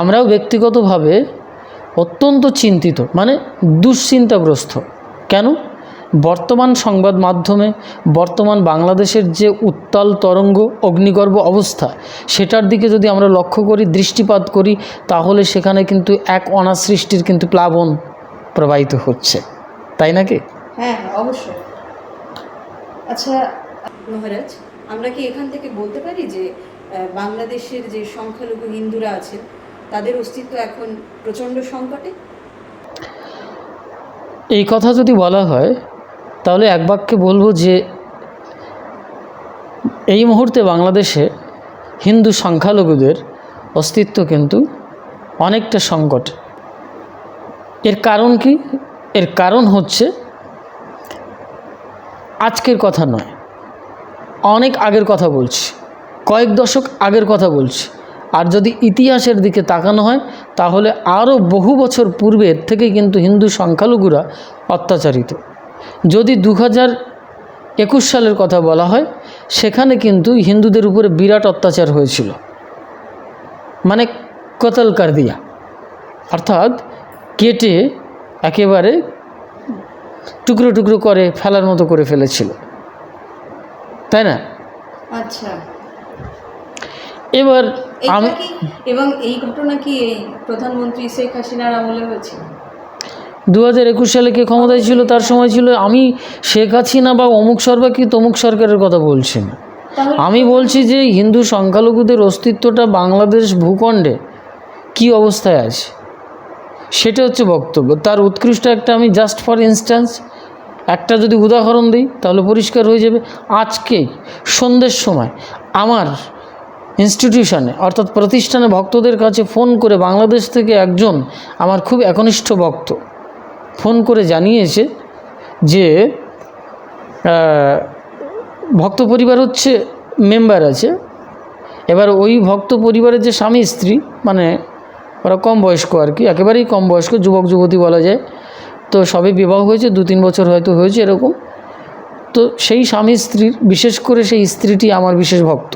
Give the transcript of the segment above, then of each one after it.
আমরাও ব্যক্তিগতভাবে অত্যন্ত চিন্তিত মানে দুশ্চিন্তাগ্রস্ত। কেন? বর্তমান সংবাদ মাধ্যমে, বর্তমান বাংলাদেশের যে উত্তাল তরঙ্গ অগ্নিগর্ভ অবস্থা, সেটার দিকে যদি আমরা লক্ষ্য করি, দৃষ্টিপাত করি, তাহলে সেখানে কিন্তু এক অনাসৃষ্টির কিন্তু প্লাবন প্রবাহিত হচ্ছে। তাই নাকি হ্যাঁ হ্যাঁ অবশ্যই। আচ্ছা মহারাজ, আমরা কি এখান থেকে বলতে পারি যে বাংলাদেশের যে সংখ্যালঘু হিন্দুরা আছেন তাদের অস্তিত্ব এখন প্রচণ্ড সংকটে। এই কথা যদি বলা হয়, তাহলে এক বাক্যে বলব যে, এই মুহূর্তে বাংলাদেশে হিন্দু সংখ্যালঘুদের অস্তিত্ব কিন্তু অনেকটা সংকট। এর কারণ কি? এর কারণ হচ্ছে, আজকের কথা নয়, অনেক আগের কথা বলছি, কয়েক দশক আগের কথা বলছি। আর যদি ইতিহাসের দিকে তাকানো হয়, তাহলে আরও বহু বছর পূর্বের থেকে কিন্তু হিন্দু সংখ্যালঘুরা অত্যাচারিত। যদি দু একুশ সালের কথা বলা হয়, সেখানে কিন্তু হিন্দুদের উপরে বিরাট অত্যাচার হয়েছিল। মানে কতল কার দিয়া। অর্থাৎ কেটে একেবারে টুকরো টুকরো করে ফেলার মতো করে ফেলেছিল। তাই না? আচ্ছা। এবার আমি এবং এই ঘটনা কি এই প্রধানমন্ত্রী শেখ হাসিনার আমলে হয়েছে দু হাজার একুশ সালে কে ক্ষমতায় ছিল তার সময় ছিল আমি শেখ হাসিনা বা অমুক সরকার কি তমুক সরকারের কথা বলছি না আমি বলছি যে হিন্দু সংখ্যালঘুদের অস্তিত্বটা বাংলাদেশ ভূখণ্ডে কি অবস্থায় আছে? সেটা হচ্ছে বক্তব্য। তার উৎকৃষ্ট একটা আমি জাস্ট ফর ইনস্ট্যান্স একটা যদি উদাহরণ দিই তাহলে পরিষ্কার হয়ে যাবে। আজকে সন্ধ্যের সময় আমার ইনস্টিটিউশনে অর্থাৎ প্রতিষ্ঠানে ভক্তদের কাছে ফোন করে বাংলাদেশ থেকে একজন আমার খুব একনিষ্ঠ ভক্ত ফোন করে জানিয়েছে যে ভক্ত পরিবার হচ্ছে মেম্বার আছে। এবার ওই ভক্ত পরিবারের যে স্বামী, স্ত্রী মানে ওরা কম বয়স্ক আর কি, একেবারেই কম বয়স্ক, যুবক, যুবতী বলা যায়, তো সবে বিবাহ হয়েছে, দু তিন বছর হয়তো হয়েছে এরকম। তো সেই স্বামী, স্ত্রীর, বিশেষ করে সেই স্ত্রীটি আমার বিশেষ ভক্ত।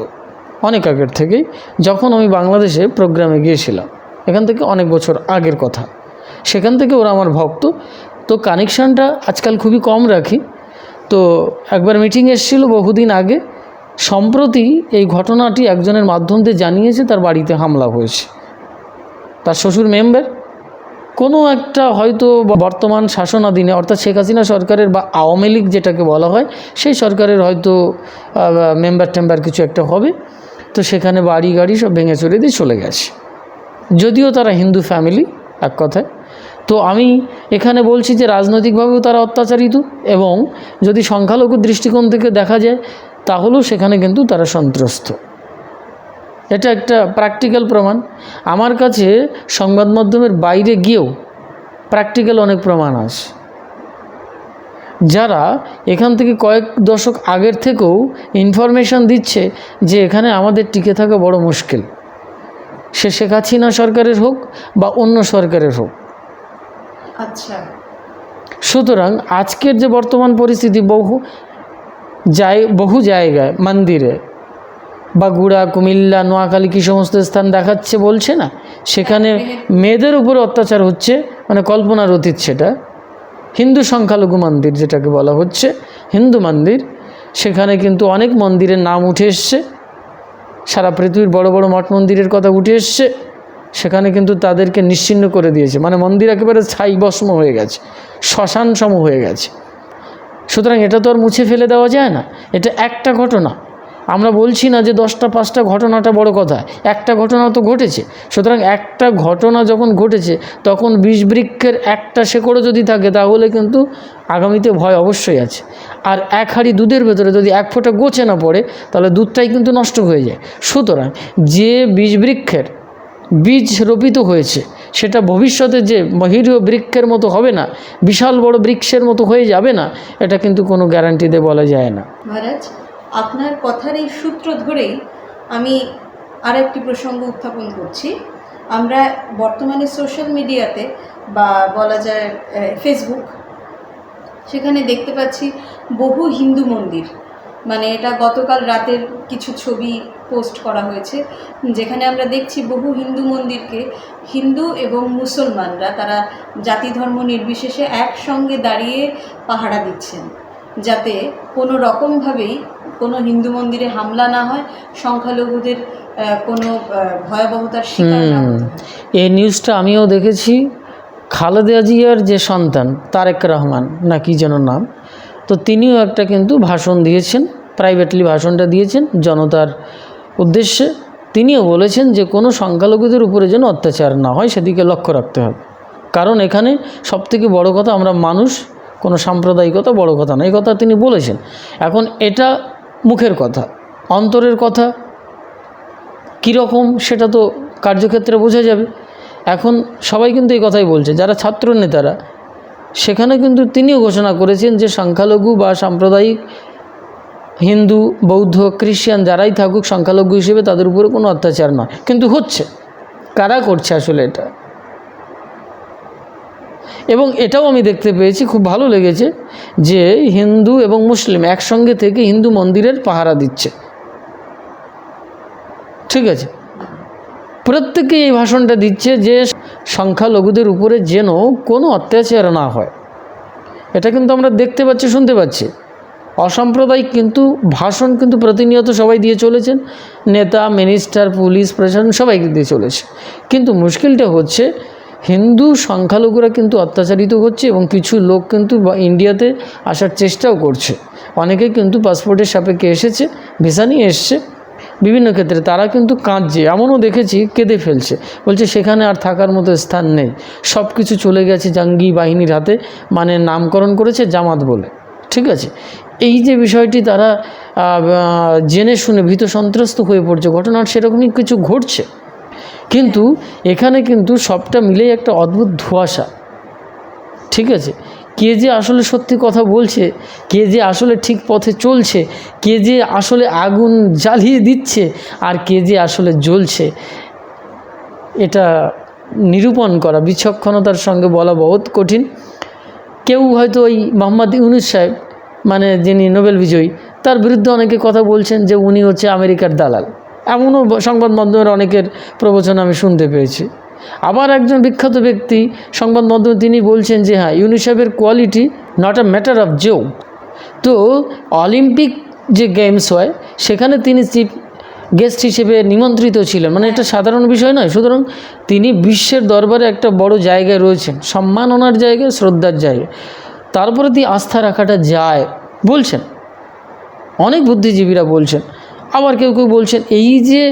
অনেক আগের থেকেই, যখন আমি বাংলাদেশে প্রোগ্রামে গিয়েছিলাম, এখান থেকে অনেক বছর আগের কথা। সেখান থেকে ওরা আমার ভক্ত। তো কানেকশানটা আজকাল খুবই কম রাখি। তো একবার মিটিং এসেছিল বহুদিন আগে। সম্প্রতি এই ঘটনাটি একজনের মাধ্যম দিয়ে জানিয়েছে, তার বাড়িতে হামলা হয়েছে। তার শ্বশুর মেম্বার কোনো একটা হয়তো বর্তমান শাসনাধীনে, অর্থাৎ শেখ হাসিনা সরকারের বা আওয়ামী লীগ যেটাকে বলা হয়, সেই সরকারের হয়তো মেম্বার টেম্বার কিছু একটা হবে। তো সেখানে বাড়ি গাড়ি সব ভেঙে চড়ে দিয়ে চলে গেছে। যদিও তারা হিন্দু ফ্যামিলি এক কথায়। তো আমি এখানে বলছি যে রাজনৈতিকভাবেও তারা অত্যাচারিত এবং যদি সংখ্যালঘু দৃষ্টিকোণ থেকে দেখা যায়, তাহলেও সেখানে কিন্তু তারা সন্ত্রস্ত। এটা একটা প্র্যাকটিক্যাল প্রমাণ। আমার কাছে সংবাদ মাধ্যমের বাইরে গিয়েও প্র্যাকটিক্যাল অনেক প্রমাণ আছে। যারা এখান থেকে কয়েক দশক আগের থেকেও ইনফরমেশন দিচ্ছে যে এখানে আমাদের টিকে থাকা বড় মুশকিল। সে শেখ হাসিনা সরকারের হোক বা অন্য সরকারের হোক। আচ্ছা। সুতরাং আজকের যে বর্তমান পরিস্থিতি বহু জায় বহু জায়গায় মন্দিরে বাগুড়া কুমিল্লা নোয়াখালী কী সমস্ত স্থান দেখাচ্ছে বলছে না? সেখানে মেয়েদের উপরে অত্যাচার হচ্ছে মানে কল্পনার অতীত সেটা। হিন্দু সংখ্যালঘু মন্দির যেটাকে বলা হচ্ছে, হিন্দু মন্দির, সেখানে কিন্তু অনেক মন্দিরের নাম উঠে এসছে। সারা পৃথিবীর বড় বড় মঠ মন্দিরের কথা উঠে এসছে। সেখানে কিন্তু তাদেরকে নিশ্চিন্ন করে দিয়েছে। মানে মন্দির একেবারে ছাই ভস্ম হয়ে গেছে শ্মশান সম হয়ে গেছে। সুতরাং এটা তো আর মুছে ফেলে দেওয়া যায় না। এটা একটা ঘটনা। আমরা বলছি না যে দশটা, পাঁচটা ঘটনাটা বড় কথা। একটা ঘটনা তো ঘটেছে। সুতরাং একটা ঘটনা যখন ঘটেছে, তখন বিষ বৃক্ষের একটা শেকড়ও যদি থাকে, তাহলে কিন্তু আগামীতে ভয় অবশ্যই আছে। আর এক হাঁড়ি দুধের ভেতরে যদি এক ফোঁটা গোছে না পড়ে, তাহলে দুধটাই কিন্তু নষ্ট হয়ে যায়। সুতরাং যে বীজ বৃক্ষের বীজ রোপিত হয়েছে, সেটা ভবিষ্যতে যে মহিরীয় বৃক্ষের মতো হবে না, বিশাল বড় বৃক্ষের মতো হয়ে যাবে না, এটা কিন্তু কোনো গ্যারান্টিতে বলা যায় না। মহারাজ আপনার কথার এই সূত্র ধরেই আমি আর একটি প্রসঙ্গ উত্থাপন করছি। আমরা বর্তমানে সোশ্যাল মিডিয়াতে বা বলা যায় ফেসবুক সেখানে দেখতে পাচ্ছি বহু হিন্দু মন্দির। মানে এটা গতকাল রাতের কিছু ছবি পোস্ট করা হয়েছে, যেখানে আমরা দেখছি বহু হিন্দু মন্দিরকে হিন্দু এবং মুসলমানরা, তারা জাতি ধর্ম নির্বিশেষে একসঙ্গে দাঁড়িয়ে পাহারা দিচ্ছেন। যাতে কোনো রকমভাবেই কোনো হিন্দু মন্দিরে হামলা না হয়, সংখ্যালঘুদের কোনো ভয়াবহতার শিকার এই নিউজটা আমিও দেখেছি। খালেদা জিয়ার যে সন্তান, তারেক রহমান, না কি যেন নাম, তো তিনিও একটা কিন্তু ভাষণ দিয়েছেন প্রাইভেটলি ভাষণটা দিয়েছেন জনতার উদ্দেশ্যে। তিনিও বলেছেন যে কোনো সংখ্যালঘুদের উপরে যেন অত্যাচার না হয়, সেদিকে লক্ষ্য রাখতে হবে। কারণ এখানে সবথেকে বড় কথা, আমরা মানুষ কোনো সাম্প্রদায়িকতা বড় কথা না, এই কথা তিনি বলেছেন। এখন এটা মুখের কথা, অন্তরের কথা, কীরকম সেটা তো কার্যক্ষেত্রে বোঝা যাবে। এখন সবাই কিন্তু এই কথাই বলছে, যারা ছাত্র নেতারা সেখানে কিন্তু তিনিও ঘোষণা করেছেন যে সংখ্যালঘু বা সাম্প্রদায়িক হিন্দু, বৌদ্ধ, খ্রিস্টান যারাই থাকুক, সংখ্যালঘু হিসেবে তাদের উপরে কোনো অত্যাচার নয়। কিন্তু হচ্ছে, কারা করছে আসলে এটা? এবং এটাও আমি দেখতে পেয়েছি, খুব ভালো লেগেছে যে হিন্দু এবং মুসলিম একসঙ্গে থেকে হিন্দু মন্দিরের পাহারা দিচ্ছে। ঠিক আছে? প্রত্যেকে এই ভাষণটা দিচ্ছে যে সংখ্যালঘুদের উপরে যেন কোনো অত্যাচার না হয়। এটা কিন্তু আমরা দেখতে পাচ্ছি, শুনতে পাচ্ছি। অসাম্প্রদায়িক কিন্তু ভাষণ কিন্তু প্রতিনিয়ত সবাই দিয়ে চলেছেন। নেতা মিনিস্টার পুলিশ প্রশাসন সবাই দিয়ে চলেছে। কিন্তু মুশকিলটা হচ্ছে হিন্দু সংখ্যালঘুরা কিন্তু অত্যাচারিত হচ্ছে এবং কিছু লোক কিন্তু ইন্ডিয়াতে আসার চেষ্টাও করছে। অনেকে কিন্তু পাসপোর্টের সাপেক্ষে এসেছে ভিসা নিয়ে এসছে। বিভিন্ন ক্ষেত্রে তারা কিন্তু কাঁদছে, এমনও দেখেছি কেঁদে ফেলছে। বলছে সেখানে আর থাকার মতো স্থান নেই। সব কিছু চলে গেছে জাঙ্গি বাহিনীর হাতে মানে নামকরণ করেছে জামাত বলে। ঠিক আছে? এই যে বিষয়টি তারা জেনে শুনে ভীত সন্ত্রস্ত হয়ে পড়ছে ঘটনা সেরকমই কিছু ঘটছে। কিন্তু এখানে কিন্তু সবটা মিলেই একটা অদ্ভুত ধোঁয়াশা। ঠিক আছে? কে যে আসলে সত্যি কথা বলছে, কে যে আসলে ঠিক পথে চলছে, কে যে আসলে আগুন জ্বালিয়ে দিচ্ছে, আর কে যে আসলে জ্বলছে, এটা নিরূপণ করা, বিচক্ষণতার সঙ্গে বলা বহুত কঠিন। কেউ হয়তো ওই মোহাম্মদ ইউনুস সাহেব মানে যিনি নোবেল বিজয়ী, তার বিরুদ্ধে অনেকে কথা বলছেন যে উনি হচ্ছে আমেরিকার দালাল। এমনও সংবাদ মাধ্যমের অনেকের প্রবচন আমি শুনতে পেয়েছি। আবার একজন বিখ্যাত ব্যক্তি সংবাদ মাধ্যমে তিনি বলছেন যে হ্যাঁ ইউনিসেফের quality not a matter of joke তো অলিম্পিক যে গেমস হয়, সেখানে তিনি চিফ গেস্ট হিসেবে নিমন্ত্রিত ছিলেন। মানে এটা সাধারণ বিষয় নয়, সুতরাং তিনি বিশ্বের দরবারে একটা বড় জায়গায় রয়েছেন। সম্মাননার জায়গায়, শ্রদ্ধার জায়গায়। তারপরে দিয়ে আস্থা রাখাটা যায়, বলছেন। অনেক বুদ্ধিজীবীরা বলছেন আবার কেউ কেউ বলছেন এই যে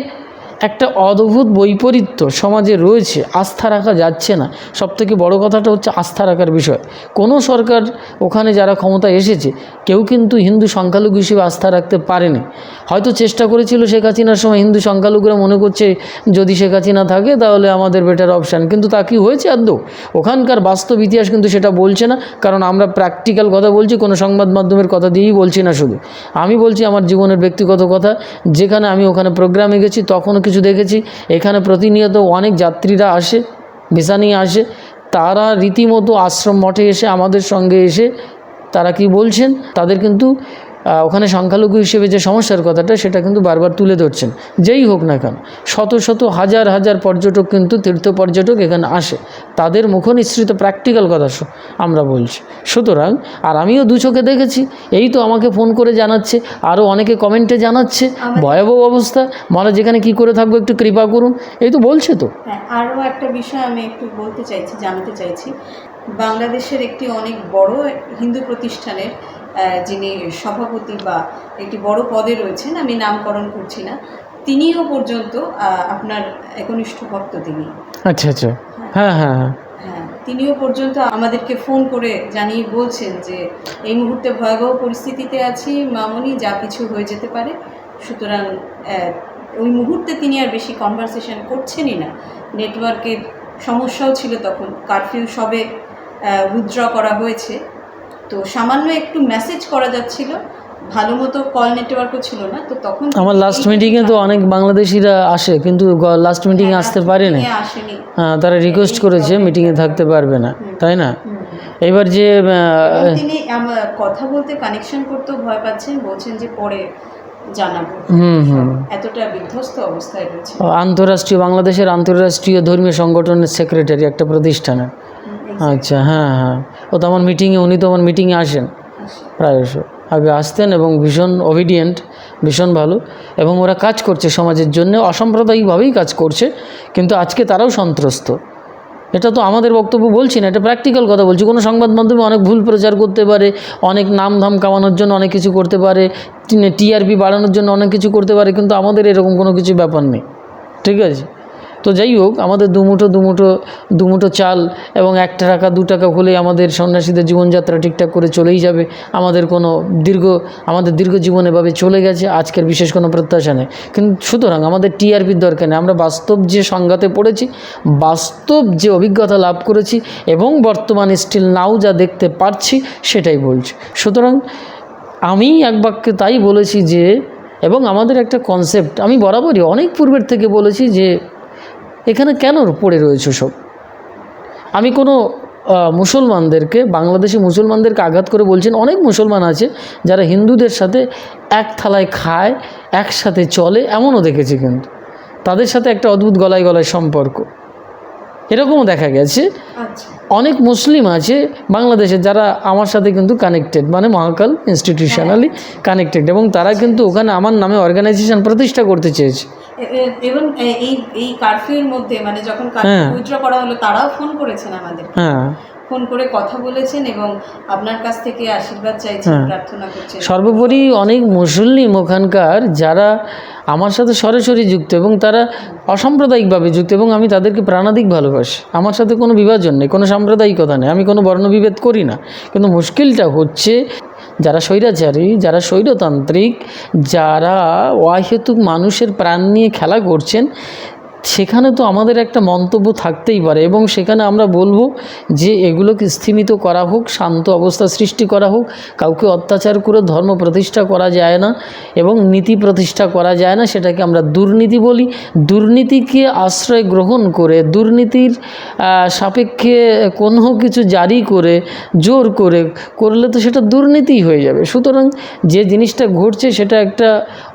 একটা অদ্ভুত বৈপরীত্য সমাজে রয়েছে, আস্থা রাখা যাচ্ছে না। সবথেকে বড় কথাটা হচ্ছে আস্থা রাখার বিষয়। কোনো সরকার ওখানে যারা ক্ষমতা এসেছে, কেউ কিন্তু হিন্দু সংখ্যালঘু হিসেবে আস্থা রাখতে পারেনি। হয়তো চেষ্টা করেছিল শেখ হাসিনার সময়, হিন্দু সংখ্যালঘুরা মনে করছে যদি শেখ হাসিনা থাকে তাহলে আমাদের বেটার অপশান কিন্তু তা কি হয়েছে আদৌ ওখানকার বাস্তব ইতিহাস কিন্তু সেটা বলছে না, কারণ আমরা প্র্যাকটিক্যাল কথা বলছি, কোনো সংবাদ মাধ্যমের কথা দিয়েই বলছি না শুধু। আমি বলছি আমার জীবনের ব্যক্তিগত কথা, যেখানে আমি ওখানে প্রোগ্রামে গেছি তখনও কিছু দেখেছি। এখানে প্রতিনিয়ত অনেক যাত্রীরা আসে, ভিসা নিয়ে আসে। তারা রীতিমতো আশ্রম মঠে এসে আমাদের সঙ্গে এসে তারা কি বলছেন? তাদের কিন্তু ওখানে সংখ্যালঘু হিসেবে যে সমস্যার কথাটা সেটা কিন্তু বারবার তুলে ধরছেন। যেই হোক না কেন শত শত হাজার হাজার পর্যটক কিন্তু তীর্থ পর্যটক এখানে আসে। তাদের মুখনিসৃত প্র্যাকটিক্যাল কথা আমরা বলছি। সুতরাং আর আমিও দু চোখে দেখেছি এই তো আমাকে ফোন করে জানাচ্ছে আরও অনেকে কমেন্টে জানাচ্ছে ভয়াবহ অবস্থা। মানে যেখানে কি করে থাকব একটু কৃপা করুন। এই তো বলছে তো। হ্যাঁ আরও একটা বিষয় আমি একটু বলতে চাইছি জানাতে চাইছি। বাংলাদেশের একটি অনেক বড় হিন্দু প্রতিষ্ঠানের যিনি সভাপতি বা একটি বড় পদে রয়েছেন আমি নামকরণ করছি না তিনিও পর্যন্ত আপনার একনিষ্ঠ ভক্ত তিনি। আচ্ছা আচ্ছা। হ্যাঁ হ্যাঁ হ্যাঁ। হ্যাঁ তিনিও পর্যন্ত আমাদেরকে ফোন করে জানিয়ে বলছেন যে এই মুহূর্তে ভয়াবহ পরিস্থিতিতে আছি মামনি যা কিছু হয়ে যেতে পারে। সুতরাং ওই মুহূর্তে তিনি আর বেশি কনভারসেশন করছেনই না। নেটওয়ার্কের সমস্যাও ছিল তখন কারফিউ সবে উইথড্র করা হয়েছে। তো সামান্য একটু মেসেজ করা যাচ্ছিল। ভালো মতো কল নেটওয়ার্কও ছিল না তো তখন আমার লাস্ট মিটিংয়ে তো অনেক বাংলাদেশিরা আসে কিন্তু লাস্ট মিটিংয়ে আসতে পারেনি। নিয়ে আসেনি। হ্যাঁ তারা রিকোয়েস্ট করেছে মিটিংয়ে থাকতে পারবে না তাই না। এবার যে তিনি কথা বলতে কানেকশন করতেও ভয় পাচ্ছেন বলছেন যে পরে জানাব। হুম হুম। এতটা বিধ্বস্ত অবস্থায় রয়েছে। আন্তরাষ্ট্রীয় বাংলাদেশের আন্তরাষ্ট্রীয় ধর্মীয় সংগঠনের সেক্রেটারি একটা প্রতিষ্ঠানের। আচ্ছা হ্যাঁ হ্যাঁ। ও তো আমার মিটিংয়ে উনি তো আমার মিটিংয়ে আসেন, প্রায়শ। আগে আসতেন এবং ভীষণ অবিডিয়েন্ট ভীষণ ভালো। এবং ওরা কাজ করছে সমাজের জন্য, অসাম্প্রদায়িকভাবেই কাজ করছে, কিন্তু আজকে তারাও সন্ত্রস্ত। এটা তো আমাদের বক্তব্য বলছি না, এটা প্র্যাকটিক্যাল কথা বলছি। কোনো সংবাদ মাধ্যমে অনেক ভুল প্রচার করতে পারে, অনেক নাম ধাম কামানোর জন্য অনেক কিছু করতে পারে টিআরপি বাড়ানোর জন্য অনেক কিছু করতে পারে, কিন্তু আমাদের এরকম কোনো কিছু ব্যাপার নেই। ঠিক আছে? তো যাই হোক, আমাদের দুমুঠো দুমুঠো দুমুঠো চাল এবং একটা টাকা, দু টাকা হলে আমাদের সন্ন্যাসীদের জীবনযাত্রা ঠিকঠাক করে চলেই যাবে। আমাদের কোনো দীর্ঘ, আমাদের দীর্ঘ জীবন এভাবে চলে গেছে, আজকের বিশেষ কোনো প্রত্যাশা নেই। কিন্তু সুতরাং আমাদের টিআরপির দরকার নেই। আমরা বাস্তব যে সংঘাতে পড়েছি, বাস্তব যে অভিজ্ঞতা লাভ করেছি এবং বর্তমানে স্টিল নাও যা দেখতে পারছি সেটাই বলছি। সুতরাং আমি এক বাক্যে তাই বলেছি যে, এবং আমাদের একটা কনসেপ্ট আমি বরাবরই অনেক পূর্বের থেকে বলেছি যে এখানে কেন পড়ে রয়েছে সব? আমি কোনো মুসলমানদেরকে বাংলাদেশি মুসলমানদেরকে আঘাত করে বলছেন অনেক মুসলমান আছে যারা হিন্দুদের সাথে এক থালায় খায় একসাথে চলে এমনও দেখেছি কিন্তু। তাদের সাথে একটা অদ্ভুত গলায় গলায় সম্পর্ক। এরকমও দেখা গেছে। আচ্ছা। অনেক মুসলিম আছে বাংলাদেশে যারা আমার সাথে কিন্তু কানেক্টেড মানে মহাকাল ইনস্টিটিউশনালি কানেক্টেড এবং তারা কিন্তু ওখানে আমার নামে অর্গানাইজেশন প্রতিষ্ঠা করতে চেয়েছে। এবং এই এই কারফিউর মধ্যে মানে যখন হ্যাঁ। উইথড্র করা হলো তারাও ফোন করেছেন আমাদের হ্যাঁ। ফোন করে কথা বলেছেন এবং আপনার কাছ থেকে আশীর্বাদ চাইছেন হ্যাঁ। প্রার্থনা করছেন। সর্বোপরি অনেক মুসলিম ওখানকার যারা আমার সাথে সরাসরি যুক্ত এবং তারা অসাম্প্রদায়িকভাবে যুক্ত এবং আমি তাদেরকে প্রাণাধিক ভালোবাসি। আমার সাথে কোনো বিভাজন নেই কোনো সাম্প্রদায়িকতা নেই আমি কোনো বর্ণবিভেদ করি না। কিন্তু মুশকিলটা হচ্ছে যারা স্বৈরাচারী যারা স্বৈরতান্ত্রিক যারা অহেতুক মানুষের প্রাণ নিয়ে খেলা করছেন সেখানে তো আমাদের একটা মন্তব্য থাকতেই পারে এবং সেখানে আমরা বলব যে এগুলোকে স্থিমিত করা হোক, শান্ত অবস্থা সৃষ্টি করা হোক, কাউকে অত্যাচার করে ধর্ম প্রতিষ্ঠা করা যায় না এবং নীতি প্রতিষ্ঠা করা যায় না সেটাকে আমরা দুর্নীতি বলি। দুর্নীতিকে আশ্রয় গ্রহণ করে, দুর্নীতির সাপেক্ষে কোনো কিছু জারি করে, জোর করে, করলে তো সেটা দুর্নীতিই হয়ে যাবে। সুতরাং যে জিনিসটা ঘটছে সেটা একটা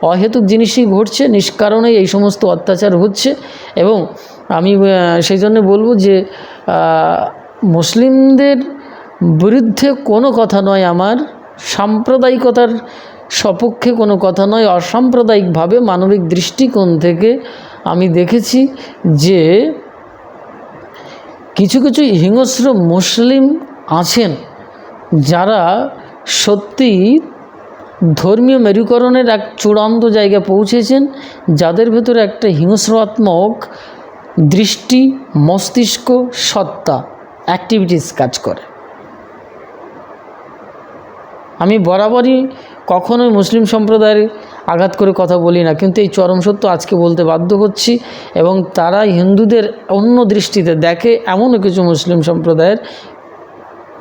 অহেতুক জিনিসই ঘটছে, নিষ্কারণেই এই সমস্ত অত্যাচার হচ্ছে এবং আমি সেই জন্য বলব যে মুসলিমদের বিরুদ্ধে কোনো কথা নয় আমার, সাম্প্রদায়িকতার সপক্ষে কোনো কথা নয়, অসাম্প্রদায়িকভাবে মানবিক দৃষ্টিকোণ থেকে আমি দেখেছি যে কিছু কিছু হিংস্র মুসলিম আছেন যারা সত্যি ধর্মীয় মেরুকরণের এক চূড়ান্ত জায়গায় পৌঁছেছেন, যাদের ভেতরে একটা হিংস্রাত্মক দৃষ্টি, মস্তিষ্ক, সত্তা অ্যাক্টিভিটিস কাজ করে। আমি বরাবরই কখনোই মুসলিম সম্প্রদায়ের আঘাত করে কথা বলি না, কিন্তু এই চরম সত্য আজকে বলতে বাধ্য হচ্ছি এবং তারা হিন্দুদের অন্য দৃষ্টিতে দেখে এমনও কিছু মুসলিম সম্প্রদায়ের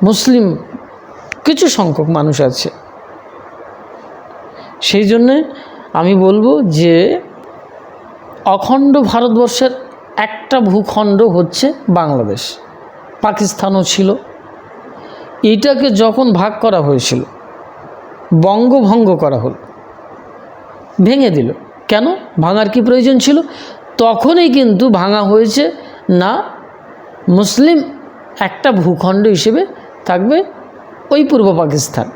মুসলিম কিছু সংখ্যক মানুষ আছে। সেই জন্যে আমি বলব যে অখণ্ড ভারতবর্ষের একটা ভূখণ্ড হচ্ছে বাংলাদেশ। পাকিস্তানও ছিল। এটাকে যখন ভাগ করা হয়েছিল, বঙ্গভঙ্গ করা হল, ভেঙে দিল। কেন? ভাঙার কি প্রয়োজন ছিল? তখনই কিন্তু ভাঙা হয়েছে না, মুসলিম একটা ভূখণ্ড হিসেবে থাকবে ওই পূর্ব পাকিস্তান।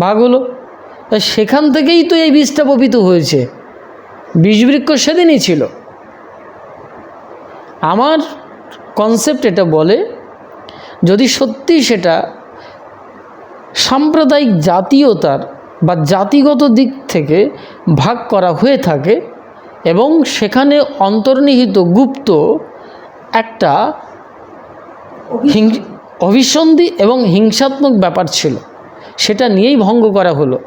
ভাগ হলো। সেখান থেকেই তো এই বীজটা বপিত হয়েছে। বীজবৃক্ষ সেদিনই ছিল। আমার কনসেপ্ট এটা বলে যদি সত্যি সেটা সাম্প্রদায়িক জাতীয়তার বা জাতিগত দিক থেকে ভাগ করা হয়ে থাকে এবং সেখানে অন্তর্নিহিত গুপ্ত একটা হিং অভিসন্ধি এবং হিংসাত্মক ব্যাপার ছিল। সেটা নিয়েই ভঙ্গ করা হলো।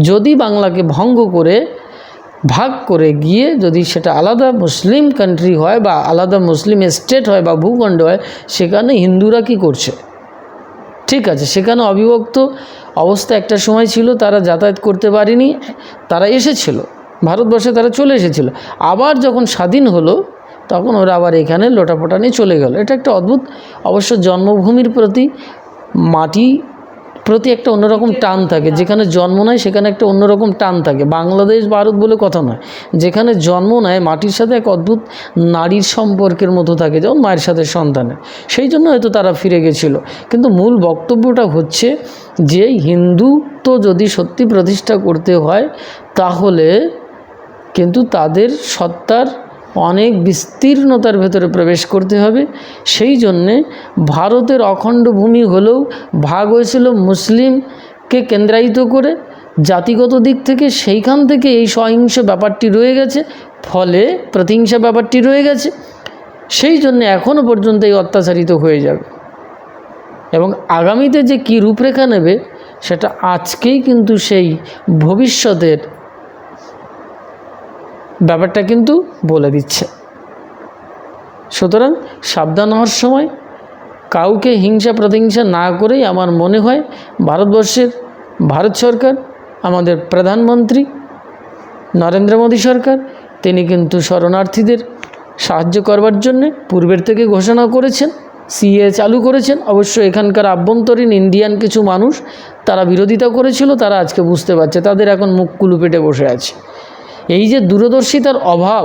যদি বাংলাকে ভঙ্গ করে ভাগ করে গিয়ে যদি সেটা আলাদা মুসলিম কান্ট্রি হয় বা আলাদা মুসলিম স্টেট হয় বা ভূখণ্ড হয়, সেখানে হিন্দুরা কি করছে? ঠিক আছে, সেখানে অবিভক্ত অবস্থা একটা সময় ছিল, তারা যাতায়াত করতে পারেনি, তারা এসেছিল, ভারতবর্ষে তারা চলে এসেছিল। আবার যখন স্বাধীন হলো, তখন ওরা আবার এখানে লোটাপোটা নিয়ে চলে গেল। এটা একটা অদ্ভুত, অবশ্য জন্মভূমির প্রতি মাটি প্রতি একটা অন্যরকম টান থাকে। যেখানে জন্ম নেয়, সেখানে একটা অন্যরকম টান থাকে। বাংলাদেশ, ভারত বলে কথা নয়। যেখানে জন্ম নেয়, মাটির সাথে এক অদ্ভুত নারীর সম্পর্কের মতো থাকে, যেমন মায়ের সাথে সন্তানের। সেই জন্য হয়তো তারা ফিরে গেছিল। কিন্তু মূল বক্তব্যটা হচ্ছে যে, হিন্দুত্ব যদি সত্যি প্রতিষ্ঠা করতে হয়, তাহলে কিন্তু তাদের সত্তার অনেক বিস্তীর্ণতার ভেতরে প্রবেশ করতে হবে। সেই জন্যে ভারতের অখণ্ড ভূমি হলেও ভাগ হয়েছিল মুসলিমকে কেন্দ্রায়িত করে। জাতিগত দিক থেকে সেইখান থেকে এই সহিংস ব্যাপারটি রয়ে গেছে, ফলে প্রতিহিংসা ব্যাপারটি রয়ে গেছে। সেই জন্যে এখনও পর্যন্ত এই অত্যাচারিত হয়ে যাবে। এবং আগামীতে যে কী রূপরেখা নেবে, সেটা আজকেই কিন্তু সেই ভবিষ্যতের ব্যাপারটা কিন্তু বলে দিচ্ছে। সুতরাং সাবধান হওয়ার সময় কাউকে হিংসা প্রতিহিংসা না করেই আমার মনে হয় ভারতবর্ষের, ভারত সরকার, আমাদের প্রধানমন্ত্রী নরেন্দ্র মোদী সরকার, তিনি কিন্তু শরণার্থীদের সাহায্য করবার জন্যে পূর্বের থেকে ঘোষণা করেছেন, সিএ চালু করেছেন। অবশ্য এখানকার আভ্যন্তরীণ ইন্ডিয়ান কিছু মানুষ তারা বিরোধিতা করেছিল, তারা আজকে বুঝতে পারছে, তাদের এখন মুখ কুলুপেটে বসে আছে। এই যে দূরদর্শিতার অভাব,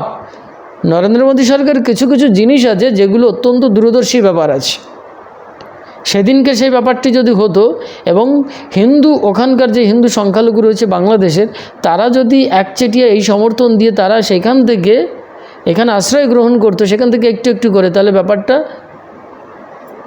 নরেন্দ্র মোদী সরকার কিছু কিছু জিনিস আছে যেগুলো অত্যন্ত দূরদর্শী ব্যাপার আছে। সেদিনকে সেই ব্যাপারটি যদি হতো এবং হিন্দু, ওখানকার যে হিন্দু সংখ্যালঘু রয়েছে বাংলাদেশের, তারা যদি একচেটিয়া এই সমর্থন দিয়ে তারা সেখান থেকে, এখানে আশ্রয় গ্রহণ করতো, সেখান থেকে একটু একটু করে, তাহলে ব্যাপারটা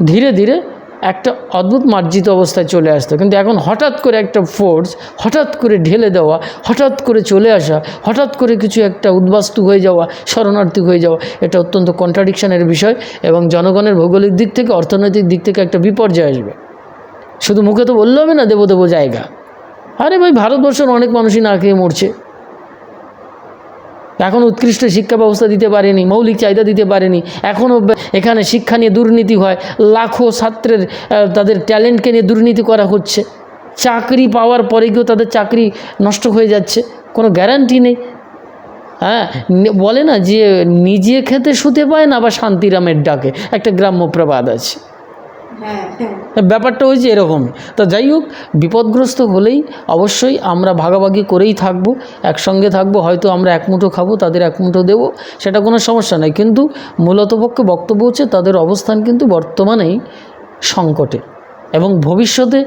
ধীরে ধীরে একটা অদ্ভুত মার্জিত অবস্থায় চলে আসতো। কিন্তু এখন হঠাৎ করে একটা ফোর্স হঠাৎ করে ঢেলে দেওয়া, হঠাৎ করে চলে আসা, হঠাৎ করে কিছু একটা উদ্বাস্তু হয়ে যাওয়া, শরণার্থী হয়ে যাওয়া, এটা অত্যন্ত কন্ট্রাডিকশানের বিষয় এবং জনগণের ভৌগোলিক দিক থেকে, অর্থনৈতিক দিক থেকে একটা বিপর্যয় আসবে। শুধু মুখে তো বললে হবে না দেবো দেবো জায়গা। আরে ভাই, ভারতবর্ষের অনেক মানুষই না খেয়ে মরছে। এখন উৎকৃষ্ট শিক্ষা ব্যবস্থা দিতে পারেনি, মৌলিক চাহিদা দিতে পারেনি। এখনও এখানে শিক্ষা নিয়ে দুর্নীতি হয়, লাখো ছাত্রের তাদের ট্যালেন্টকে নিয়ে দুর্নীতি করা হচ্ছে। চাকরি পাওয়ার পরে গিয়েও তাদের চাকরি নষ্ট হয়ে যাচ্ছে, কোনো গ্যারান্টি নেই। হ্যাঁ বলে না যে, নিজে খেতে শুতে পায় না বা শান্তিরামের ডাকে। একটা গ্রাম্য প্রবাদ আছে। ব্যাপারটা হয়েছে এরকম। তা যাই হোক, বিপদগ্রস্ত হলেই অবশ্যই আমরা ভাগাভাগি করেই থাকব, একসঙ্গে থাকব, হয়তো আমরা এক মুঠো খাব, তাদের এক মুঠো দেবো, সেটা কোনো সমস্যা নয় কিন্তু মূলত পক্ষে বক্তব্য হচ্ছে, তাদের অবস্থান কিন্তু বর্তমানেই সংকটে এবং ভবিষ্যতে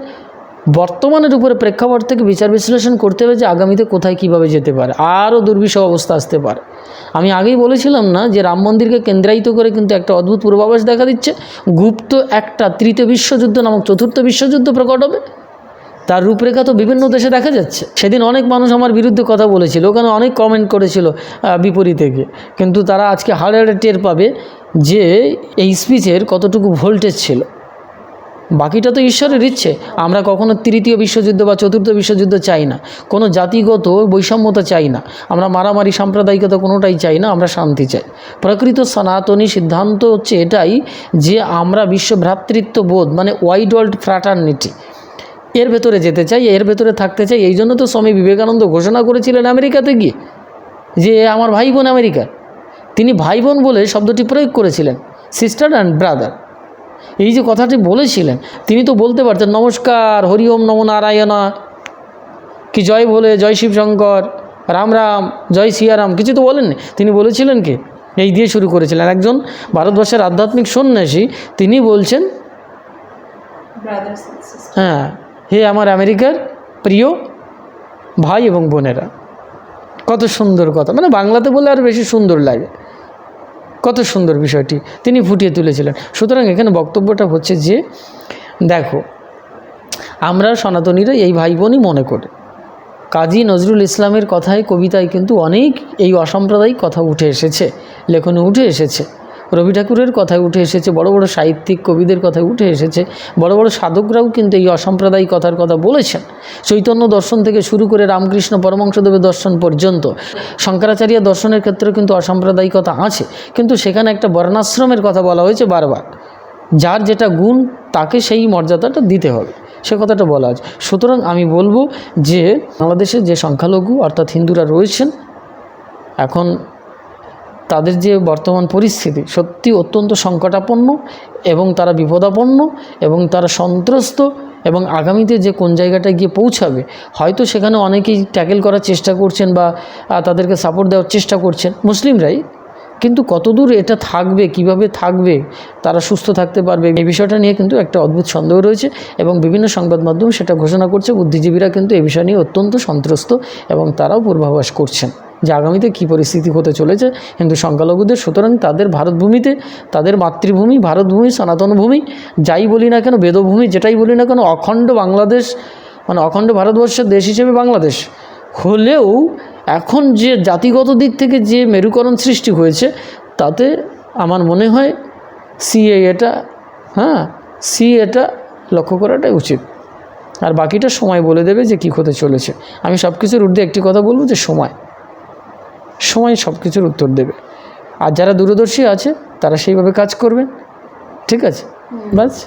বর্তমানের উপরে প্রেক্ষাপট থেকে বিচার বিশ্লেষণ করতে হবে যে আগামীতে কোথায় কীভাবে যেতে পারে, আরও দুর্বিষহ অবস্থা আসতে পারে। আমি আগেই বলেছিলাম না যে রাম মন্দিরকে কেন্দ্রায়িত করে কিন্তু একটা অদ্ভুত পূর্বাভাস দেখা দিচ্ছে, গুপ্ত একটা তৃতীয় বিশ্বযুদ্ধ নামক চতুর্থ বিশ্বযুদ্ধ প্রকট হবে। তার রূপরেখা তো বিভিন্ন দেশে দেখা যাচ্ছে। সেদিন অনেক মানুষ আমার বিরুদ্ধে কথা বলেছিল, ওখানে অনেক কমেন্ট করেছিল বিপরীতে গিয়ে। কিন্তু তারা আজকে হাড়ে হাড়ে টের পাবে যে এই স্পিচের কতটুকু ভোল্টেজ ছিল। বাকিটা তো ঈশ্বরের ইচ্ছে। আমরা কখনো তৃতীয় বিশ্বযুদ্ধ বা চতুর্থ বিশ্বযুদ্ধ চাই না। কোনো জাতিগত বৈষম্যতা চাই না। আমরা মারামারি, সাম্প্রদায়িকতা কোনোটাই চাই না, আমরা শান্তি চাই। প্রকৃত সনাতনী সিদ্ধান্ত হচ্ছে এটাই যে আমরা বিশ্ব ভ্রাতৃত্ববোধ মানে ওয়াইড ওয়ার্ল্ড ফ্র্যাটার্নিটি এর ভেতরে যেতে চাই, এর ভেতরে থাকতে চাই। এই জন্য তো স্বামী বিবেকানন্দ ঘোষণা করেছিলেন আমেরিকাতে গিয়ে যে আমার ভাই বোন আমেরিকার। তিনি ভাই বোন বলে শব্দটি প্রয়োগ করেছিলেন সিস্টার অ্যান্ড ব্রাদার এই যে কথাটি বলেছিলেন, তিনি তো বলতে পারতেন, নমস্কার, হরি ওম নম নারায়ণা, কি জয় বলে জয় শিব শঙ্কর রাম রাম, জয় সিয়ারাম, কিছু তো বলেননি। তিনি বলেছিলেন কি? এই দিয়ে শুরু করেছিলেন। একজন ভারতবর্ষের আধ্যাত্মিক সন্ন্যাসী, তিনি বলছেন হ্যাঁ হে আমার আমেরিকার প্রিয় ভাই এবং বোনেরা, কত সুন্দর কথা। মানে বাংলাতে বলে আর বেশি সুন্দর লাগে। কত সুন্দর বিষয়টি তিনি ফুটিয়ে তুলেছিলেন। সুতরাং এখানে বক্তব্যটা হচ্ছে যে, দেখো, আমরা সনাতনীরা এই ভাই বোনই মনে করি। কাজী নজরুল ইসলামের কথায়, কবিতায় কিন্তু অনেক এই অসাম্প্রদায়িক কথা উঠে এসেছে, লেখনে উঠে এসেছে। রবি ঠাকুরের কথায় উঠে এসেছে, বড় বড় সাহিত্যিক কবিদের কথায় উঠে এসেছে, বড় বড় সাধকরাও কিন্তু এই অসাম্প্রদায়িক কথার কথা বলেছেন। চৈতন্য দর্শন থেকে শুরু করে রামকৃষ্ণ পরমংশদেবের দর্শন পর্যন্ত, শঙ্করাচার্য দর্শনের ক্ষেত্রে কিন্তু অসাম্প্রদায়িকতা আছে। কিন্তু সেখানে একটা বর্ণাশ্রমের কথা বলা হয়েছে বারবার, যার যেটা গুণ, তাকে সেই মর্যাদাটা দিতে হবে। সে কথাটা বলা আছে। সুতরাং আমি বলব যে, বাংলাদেশে যে সংখ্যালঘু অর্থাৎ হিন্দুরা রয়েছেন, এখন তাদের যে বর্তমান পরিস্থিতি সত্যি অত্যন্ত সংকটাপন্ন এবং তারা বিপদাপন্ন এবং তারা সন্ত্রস্ত এবং আগামীতে যে কোন জায়গাটায় গিয়ে পৌঁছাবে, হয়তো সেখানে অনেকেই ট্যাকেল করার চেষ্টা করছেন বা তাদেরকে সাপোর্ট দেওয়ার চেষ্টা করছেন মুসলিমরাই কিন্তু কতদূর এটা থাকবে, কীভাবে থাকবে, তারা সুস্থ থাকতে পারবে, এই বিষয়টা নিয়ে কিন্তু একটা অদ্ভুত সন্দেহ রয়েছে এবং বিভিন্ন সংবাদ মাধ্যম সেটা ঘোষণা করছে, বুদ্ধিজীবীরা কিন্তু এই বিষয় নিয়ে অত্যন্ত সন্ত্রস্ত এবং তারাও পূর্বাভাস করছেন। যে আগামীতে কী পরিস্থিতি হতে চলেছে, হিন্দু সংখ্যালঘুদের, সুতরাং তাদের ভারতভূমিতে, তাদের মাতৃভূমি, ভারতভূমি, সনাতন ভূমি, যাই বলি না কেন, বেদভূমি, যেটাই বলি না কেন, অখণ্ড বাংলাদেশ মানে অখণ্ড ভারতবর্ষের দেশ হিসেবে বাংলাদেশ। হলেও এখন যে জাতিগত দিক থেকে যে মেরুকরণ সৃষ্টি হয়েছে, তাতে আমার মনে হয় সিএ এটা হ্যাঁ সি এটা লক্ষ্য করাটাই উচিত। আর বাকিটা সময় বলে দেবে যে কী হতে চলেছে। আমি সব কিছুর ঊর্ধ্বে একটি কথা বলব যে সময়। সময় সব কিছুর উত্তর দেবে। আর যারা দূরদর্শী আছে তারা সেইভাবে কাজ করবে। ঠিক আছে? বাস